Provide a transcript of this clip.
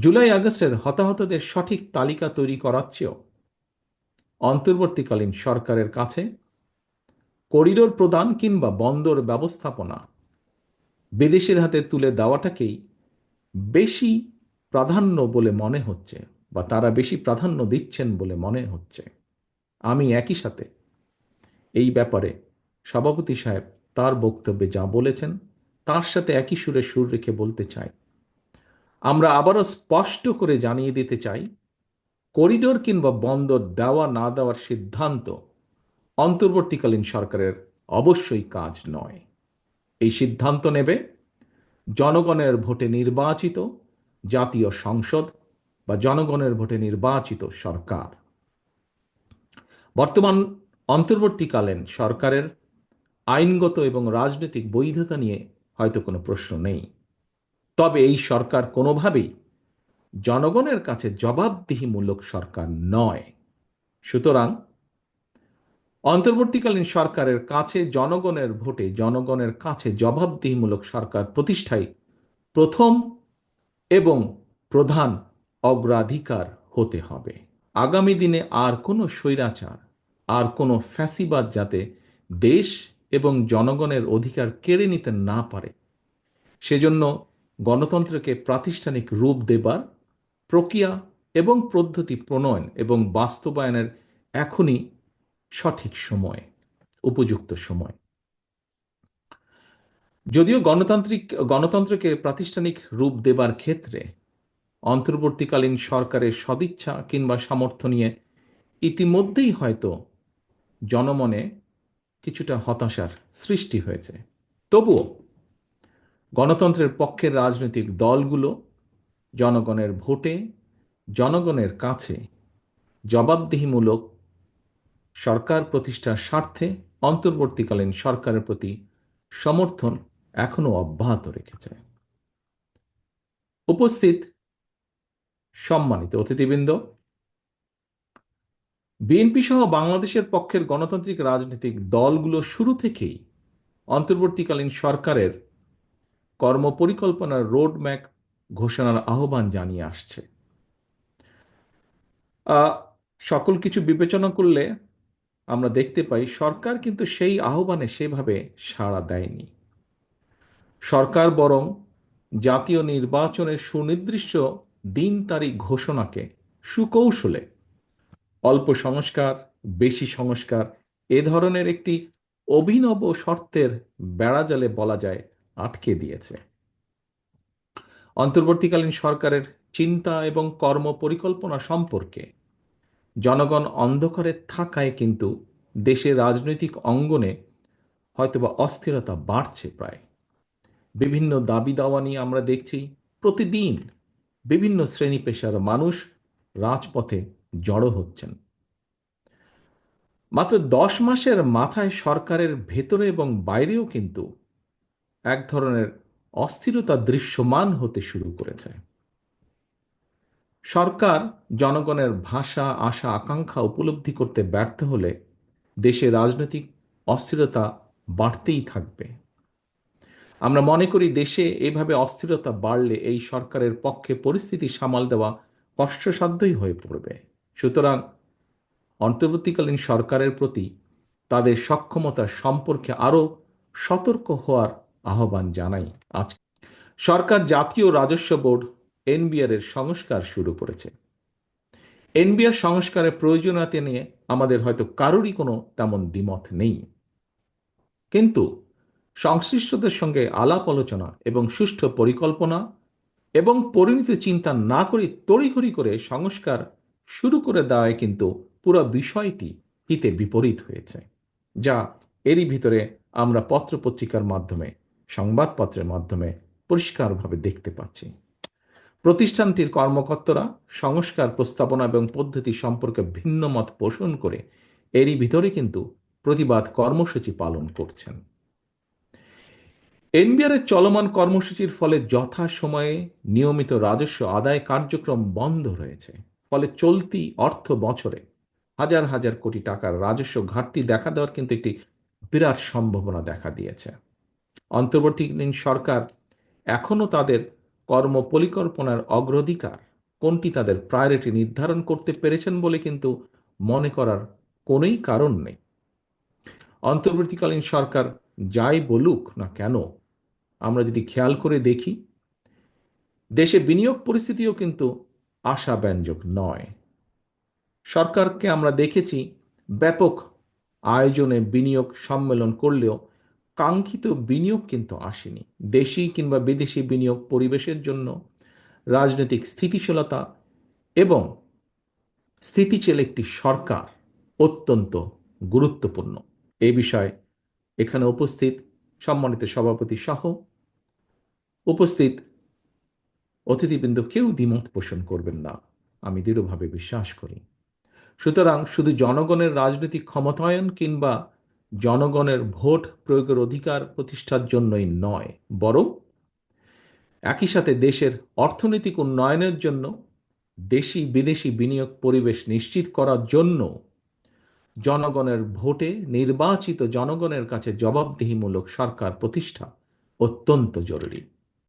জুলাই আগস্টের হতাহতদের সঠিক তালিকা তৈরি করার চেয়েও অন্তর্বর্তীকালীন সরকারের কাছে করিডোর প্রদান কিংবা বন্দর ব্যবস্থাপনা বিদেশের হাতে তুলে দেওয়াটাকেই বেশি প্রাধান্য বলে মনে হচ্ছে বা তারা বেশি প্রাধান্য দিচ্ছেন বলে মনে হচ্ছে। আমি একই সাথে এই ব্যাপারে সভাপতি সাহেব তার বক্তব্যে যা বলেছেন, তার সাথে একই সুরে সুর রেখে বলতে চাই। আমরা আবারও স্পষ্ট করে জানিয়ে দিতে চাই, করিডোর কিংবা বন্দর দেওয়া না দেওয়ার সিদ্ধান্ত অন্তর্বর্তীকালীন সরকারের অবশ্যই কাজ নয়। এই সিদ্ধান্ত নেবে জনগণের ভোটে নির্বাচিত জাতীয় সংসদ বা জনগণের ভোটে নির্বাচিত সরকার। বর্তমান অন্তর্বর্তীকালীন সরকারের আইনগত এবং রাজনৈতিক বৈধতা নিয়ে হয়তো কোনো প্রশ্ন নেই। তবে এই সরকার কোনোভাবেই জনগণের কাছে জবাবদিহিমূলক সরকার নয়। সুতরাং অন্তর্বর্তীকালীন সরকারের কাছে জনগণের ভোটে জনগণের কাছে জবাবদিহিমূলক সরকার প্রতিষ্ঠাই প্রথম এবং প্রধান অগ্রাধিকার হতে হবে। আগামী দিনে আর কোনো স্বৈরাচার, আর কোনো ফ্যাসিবাদ যাতে দেশ এবং জনগণের অধিকার কেড়ে নিতে না পারে, সেজন্য গণতন্ত্রকে প্রাতিষ্ঠানিক রূপ দেবার প্রক্রিয়া এবং পদ্ধতি প্রণয়ন এবং বাস্তবায়নের এখনই সঠিক সময়, উপযুক্ত সময়। যদিও গণতান্ত্রিক, গণতন্ত্রকে প্রাতিষ্ঠানিক রূপ দেবার ক্ষেত্রে অন্তর্বর্তীকালীন সরকারের সদিচ্ছা কিংবা সামর্থ্য নিয়ে ইতিমধ্যেই হয়তো জনমনে কিছুটা হতাশার সৃষ্টি হয়েছে। তবুও গণতন্ত্রের পক্ষের রাজনৈতিক দলগুলো জনগণের ভোটে, জনগণের কাছে জবাবদিহিমূলক সরকার প্রতিষ্ঠার স্বার্থে অন্তর্বর্তীকালীন সরকারের প্রতি সমর্থন এখনও অব্যাহত রেখেছে। উপস্থিত সম্মানিত অতিথিবৃন্দ, বিএনপি সহ বাংলাদেশের পক্ষের গণতান্ত্রিক রাজনৈতিক দলগুলো শুরু থেকেই অন্তর্বর্তীকালীন সরকারের কর্মপরিকল্পনার রোডম্যাপ ঘোষণার আহ্বান জানিয়ে আসছে। সকল কিছু বিবেচনা করলে আমরা দেখতে পাই, সরকার কিন্তু সেই আহ্বানে সেভাবে সাড়া দেয়নি। সরকার বরং জাতীয় নির্বাচনের সুনির্দিষ্ট দিন তারিখ ঘোষণাকে সুকৌশলে অল্প সংস্কার, বেশি সংস্কার এ ধরনের একটি অভিনব শর্তের বেড়াজালে বলা যায় আটকে দিয়েছে। অন্তর্বর্তীকালীন সরকারের চিন্তা এবং কর্ম পরিকল্পনা সম্পর্কে জনগণ অন্ধকারে থাকায় কিন্তু দেশের রাজনৈতিক অঙ্গনে হয়তোবা অস্থিরতা বাড়ছে প্রায়। বিভিন্ন দাবি দাওয়া নিয়ে আমরা দেখছি, প্রতিদিন বিভিন্ন শ্রেণি পেশার মানুষ রাজপথে জড়ো হচ্ছেন। মাত্র দশ মাসের মাথায় সরকারের ভেতরে এবং বাইরেও কিন্তু এক ধরনের অস্থিরতা দৃশ্যমান হতে শুরু করেছে। সরকার জনগণের ভাষা, আশা, আকাঙ্ক্ষা উপলব্ধি করতে ব্যর্থ হলে দেশে রাজনৈতিক অস্থিরতা বাড়তেই থাকবে। আমরা মনে করি দেশে এভাবে অস্থিরতা বাড়লে এই সরকারের পক্ষে পরিস্থিতি সামাল দেওয়া কষ্টসাধ্যই হয়ে পড়বে। সুতরাং অন্তর্বর্তীকালীন সরকারের প্রতি তাদের সক্ষমতা সম্পর্কে আরও সতর্ক হওয়ার আহ্বান জানাই আজ। সরকার জাতীয় রাজস্ব বোর্ড এনবিআর এর সংস্কার শুরু করেছে। এনবিআর সংস্কারের প্রয়োজনীয়তা নিয়ে আমাদের হয়তো কারোরই কোনো তেমন দ্বিমত নেই। কিন্তু সংশ্লিষ্টদের সঙ্গে আলাপ আলোচনা এবং সুষ্ঠু পরিকল্পনা এবং পরিণত চিন্তা না করে তড়িঘড়ি করে সংস্কার শুরু করে দেওয়ায় কিন্তু পুরো বিষয়টি হিতে বিপরীত হয়েছে, যা এরই ভিতরে আমরা পত্রপত্রিকার মাধ্যমে সংবাদপত্রের মাধ্যমে পরিষ্কারভাবে দেখতে পাচ্ছি। প্রতিষ্ঠানটির কর্মকর্তারা সংস্কার প্রস্তাবনা এবং পদ্ধতি সম্পর্কে ভিন্ন মত পোষণ করে এরই ভিতরে কিন্তু প্রতিবাদ কর্মসূচি পালন করছেন। এনবিআরের চলমান কর্মসূচির ফলে যথা সময়ে নিয়মিত রাজস্ব আদায় কার্যক্রম বন্ধ রয়েছে। ফলে চলতি অর্থ বছরে হাজার হাজার কোটি টাকার রাজস্ব ঘাটতি দেখা দেওয়ার কিন্তু একটি বিরাট সম্ভাবনা দেখা দিয়েছে। অন্তর্বর্তীকালীন সরকার এখনও তাদের কর্ম পরিকল্পনার অগ্রাধিকার কোনটি তাদের প্রায়োরিটি নির্ধারণ করতে পেরেছেন বলে কিন্তু মনে করার কোনোই কারণ নেই। অন্তর্বর্তীকালীন সরকার যাই বলুক না কেন, আমরা যদি খেয়াল করে দেখি, দেশে বিনিয়োগ পরিস্থিতিও কিন্তু আশাব্যঞ্জক নয়। সরকারকে আমরা দেখেছি ব্যাপক আয়োজনে বিনিয়োগ সম্মেলন করলেও কাঙ্ক্ষিত বিনিয়োগ কিন্তু আসেনি। দেশি কিংবা বিদেশি বিনিয়োগ পরিবেশের জন্য রাজনৈতিক স্থিতিশীলতা এবং স্থিতিশীল একটি সরকার অত্যন্ত গুরুত্বপূর্ণ। এই বিষয়ে এখানে উপস্থিত সম্মানিত সভাপতি সহ উপস্থিত অতিথিবৃন্দ কেউ দ্বিমত পোষণ করবেন না, আমি দৃঢ়ভাবে বিশ্বাস করি। সুতরাং শুধু জনগণের রাজনৈতিক ক্ষমতায়ন কিংবা জনগণের ভোট প্রয়োগের অধিকার প্রতিষ্ঠার জন্যই নয়, বরং একই সাথে দেশের অর্থনৈতিক উন্নয়নের জন্য দেশি বিদেশি বিনিয়োগ পরিবেশ নিশ্চিত করার জন্য জনগণের ভোটে নির্বাচিত জনগণের কাছে জবাবদিহিমূলক সরকার প্রতিষ্ঠা অত্যন্ত জরুরি।